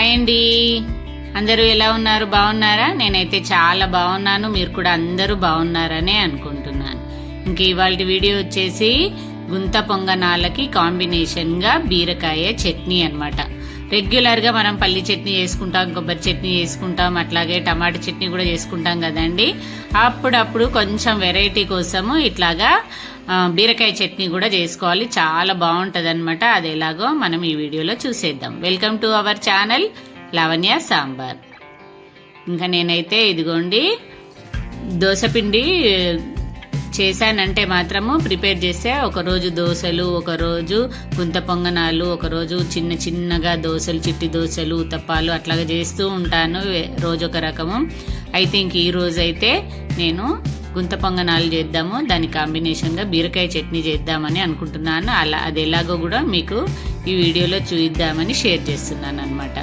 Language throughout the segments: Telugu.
హాయ్ అండి. అందరూ ఎలా ఉన్నారు? బాగున్నారా? నేనైతే చాలా బాగున్నాను. మీరు కూడా అందరూ బాగున్నారనే అనుకుంటున్నాను. ఇంక ఇవాళ వీడియో వచ్చేసి గుంత పొంగనాలకి కాంబినేషన్గా బీరకాయ చట్నీ అనమాట రెగ్యులర్గా మనం పల్లి చట్నీ చేసుకుంటాం కొబ్బరి చట్నీ చేసుకుంటాం అట్లాగే టమాటా చట్నీ కూడా చేసుకుంటాం కదండి. అప్పుడప్పుడు కొంచెం వెరైటీ కోసము ఇట్లాగా బీరకాయ చట్నీ కూడా చేసుకోవాలి. చాలా బాగుంటుంది అనమాట అది ఎలాగో మనం ఈ వీడియోలో చూసేద్దాం. Welcome to our channel Lavanya sambar. ఇంకా నేనైతే ఇదిగోండి దోసపిండి చేశానంటే మాత్రము ప్రిపేర్ చేస్తే ఒకరోజు దోశలు ఒకరోజు గుంత పొంగనాలు ఒకరోజు చిన్న చిన్నగా దోశలు చిట్టి దోశలు ఉత్తప్పాలు అట్లాగా చేస్తూ ఉంటాను రోజు ఒక రకము. అయితే ఇంక ఈరోజు అయితే నేను గుంత పొంగనాలు చేద్దాము దాని కాంబినేషన్గా బీరకాయ చట్నీ చేద్దామని అనుకుంటున్నాను. అలా అది ఎలాగో కూడా మీకు ఈ వీడియోలో చూయిద్దామని షేర్ చేస్తున్నాను అనమాట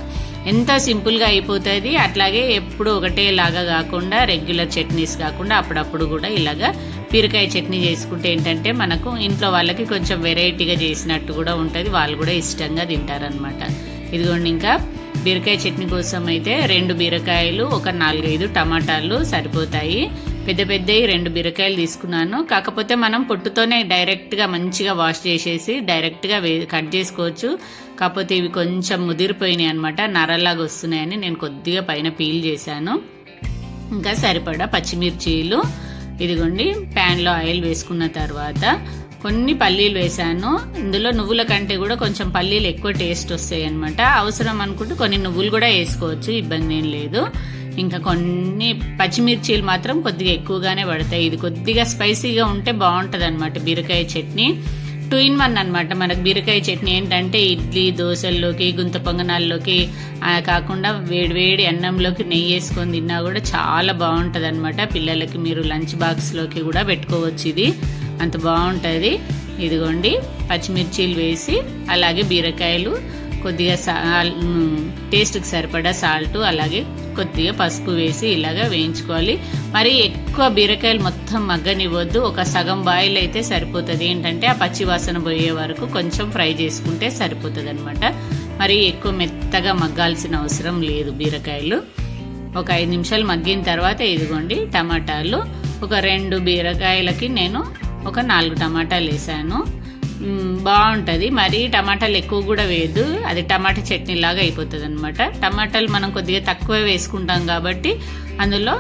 ఎంత సింపుల్గా అయిపోతుంది అట్లాగే ఎప్పుడు ఒకటేలాగా కాకుండా రెగ్యులర్ చట్నీస్ కాకుండా అప్పుడప్పుడు కూడా ఇలాగా బీరకాయ చట్నీ చేసుకుంటే ఏంటంటే మనకు ఇంట్లో వాళ్ళకి కొంచెం వెరైటీగా చేసినట్టు కూడా ఉంటుంది వాళ్ళు కూడా ఇష్టంగా తింటారనమాట ఇదిగోండి ఇంకా బీరకాయ చట్నీ కోసం అయితే రెండు బీరకాయలు ఒక నాలుగైదు టమాటాలు సరిపోతాయి. పెద్ద పెద్దవి రెండు బీరకాయలు తీసుకున్నాను. కాకపోతే మనం పొట్టుతోనే డైరెక్ట్గా మంచిగా వాష్ చేసేసి డైరెక్ట్గా వే కట్ చేసుకోవచ్చు. కాకపోతే ఇవి కొంచెం ముదిరిపోయినాయి అనమాట నరలాగా వస్తున్నాయని నేను కొద్దిగా పైన పీల్ చేశాను. ఇంకా సరిపడా పచ్చిమిర్చీలు ఇదిగోండి ప్యాన్లో ఆయిల్ వేసుకున్న తర్వాత కొన్ని పల్లీలు వేసాను ఇందులో నువ్వుల కంటే కూడా కొంచెం పల్లీలు ఎక్కువ టేస్ట్ వస్తాయి అనమాట అవసరం అనుకుంటే కొన్ని నువ్వులు కూడా వేసుకోవచ్చు ఇబ్బంది ఏం లేదు. ఇంకా కొన్ని పచ్చిమిర్చీలు మాత్రం కొద్దిగా ఎక్కువగానే పడతాయి. ఇది కొద్దిగా స్పైసీగా ఉంటే బాగుంటుంది అనమాట బీరకాయ చట్నీ. టూ ఇన్ వన్ అనమాట మనకు బీరకాయ చట్నీ ఏంటంటే ఇడ్లీ దోశల్లోకి గుంత పొంగనాల్లోకి కాకుండా వేడి వేడి అన్నంలోకి నెయ్యి వేసుకొని తిన్నా కూడా చాలా బాగుంటుంది అనమాట పిల్లలకి మీరు లంచ్ బాక్స్లోకి కూడా పెట్టుకోవచ్చు ఇది. అంత బాగుంటుంది. ఇదిగోండి పచ్చిమిర్చీలు వేసి అలాగే బీరకాయలు కొద్దిగా సాల్ టేస్ట్కి సరిపడా సాల్ట్ అలాగే కొద్దిగా పసుపు వేసి ఇలాగా వేయించుకోవాలి. మరి ఎక్కువ బీరకాయలు మొత్తం మగ్గనివ్వద్దు. ఒక సగం బాయిల్ అయితే సరిపోతుంది. ఏంటంటే ఆ పచ్చి వాసన పోయే వరకు కొంచెం ఫ్రై చేసుకుంటే సరిపోతుంది అనమాట మరి ఎక్కువ మెత్తగా మగ్గాల్సిన అవసరం లేదు బీరకాయలు. ఒక ఐదు నిమిషాలు మగ్గిన తర్వాత ఇదిగోండి టమాటాలు. ఒక రెండు బీరకాయలకి నేను ఒక నాలుగు టమాటాలు వేసాను. బాగుంటుంది. మరి టమాటాలు ఎక్కువ కూడా వేయద్దు. అది టమాటా చట్నీ లాగా అయిపోతుంది అనమాట టమాటాలు మనం కొద్దిగా తక్కువ వేసుకుంటాం కాబట్టి అందులో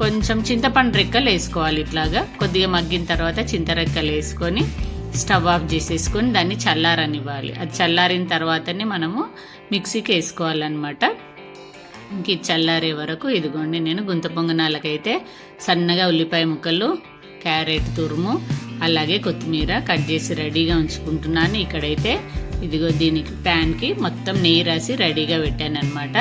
కొంచెం చింతపండు రెక్కలు వేసుకోవాలి ఇట్లాగా. కొద్దిగా మగ్గిన తర్వాత చింతరెక్కలు వేసుకొని స్టవ్ ఆఫ్ చేసేసుకొని దాన్ని చల్లారనివ్వాలి. అది చల్లారిన తర్వాతనే మనము మిక్సీకి వేసుకోవాలన్నమాట. ఇంక చల్లారే వరకు ఇదిగోండి నేను గుంత పొంగనాలకైతే సన్నగా ఉల్లిపాయ ముక్కలు క్యారెట్ తురుము అలాగే కొత్తిమీర కట్ చేసి రెడీగా ఉంచుకుంటున్నాను. ఇక్కడైతే ఇదిగో దీనికి ప్యాన్కి మొత్తం నెయ్యి రాసి రెడీగా పెట్టాను అనమాట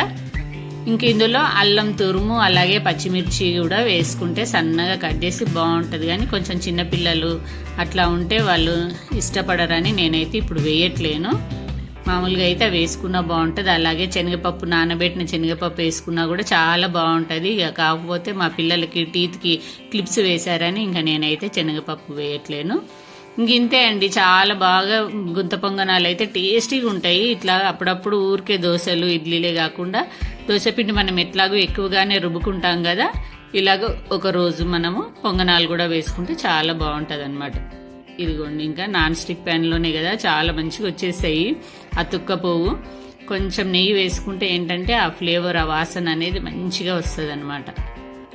ఇంక ఇందులో అల్లం తురుము అలాగే పచ్చిమిర్చి కూడా వేసుకుంటే సన్నగా కట్ చేసి బాగుంటుంది. కానీ కొంచెం చిన్నపిల్లలు అట్లా ఉంటే వాళ్ళు ఇష్టపడరని నేనైతే ఇప్పుడు వేయట్లేను. మామూలుగా అయితే అవి వేసుకున్నా బాగుంటుంది. అలాగే శనగపప్పు నానబెట్టిన శనగపప్పు వేసుకున్నా కూడా చాలా బాగుంటుంది. ఇక కాకపోతే మా పిల్లలకి టీత్కి క్లిప్స్ వేశారని ఇంకా నేనైతే శనగపప్పు వేయట్లేను. ఇంక ఇంతే అండి. చాలా బాగా గుంత పొంగనాలు అయితే టేస్టీగా ఉంటాయి. ఇట్లా అప్పుడప్పుడు ఊరికే దోశలు ఇడ్లీలే కాకుండా దోశపిండి మనం ఎట్లాగో ఎక్కువగానే రుబ్బుకుంటాం కదా ఇలాగ ఒక రోజు మనము పొంగనాలు కూడా వేసుకుంటే చాలా బాగుంటుంది అనమాట ఇదిగోండి ఇంకా నాన్ స్టిక్ ప్యాన్లోనే కదా చాలా మంచిగా వచ్చేసాయి. అతుక్కపోవు కొంచెం నెయ్యి వేసుకుంటే ఏంటంటే ఆ ఫ్లేవర్ ఆ వాసన అనేది మంచిగా వస్తుంది అనమాట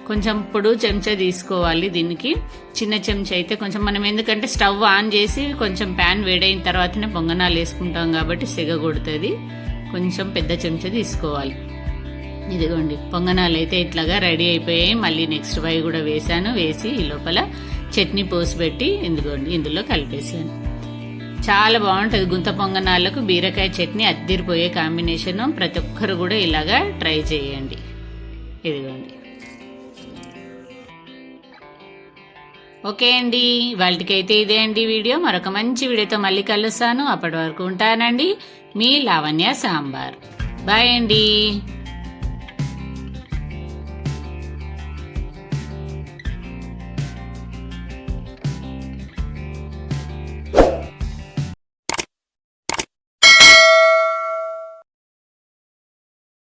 కొంచెం పొడు చెంచా తీసుకోవాలి దీనికి. చిన్న చెంచా అయితే కొంచెం మనం ఎందుకంటే స్టవ్ ఆన్ చేసి కొంచెం ప్యాన్ వేడైన తర్వాతనే పొంగనాలు వేసుకుంటాం కాబట్టి సెగ కొడుతుంది. కొంచెం పెద్ద చెంచా తీసుకోవాలి. ఇదిగోండి పొంగనాలు అయితే ఇట్లాగా రెడీ అయిపోయాయి. మళ్ళీ నెక్స్ట్ వై కూడా వేసాను వేసి ఈ లోపల చట్నీ పోసి పెట్టి ఇదిగోండి ఇందులో కలిపేసాను చాలా బాగుంటుంది గుంత పొంగనాలకు బీరకాయ చట్నీ అద్దిరిపోయే కాంబినేషన్. ప్రతి ఒక్కరు కూడా ఇలాగా ట్రై చేయండి. ఇదిగోండి. ఓకే అండి వాళ్ళకైతే ఇదే అండి వీడియో. మరొక మంచి వీడియోతో మళ్ళీ కలుస్తాను. అప్పటి వరకు ఉంటానండి. మీ లావణ్య సాంబార్. బాయ్ అండి.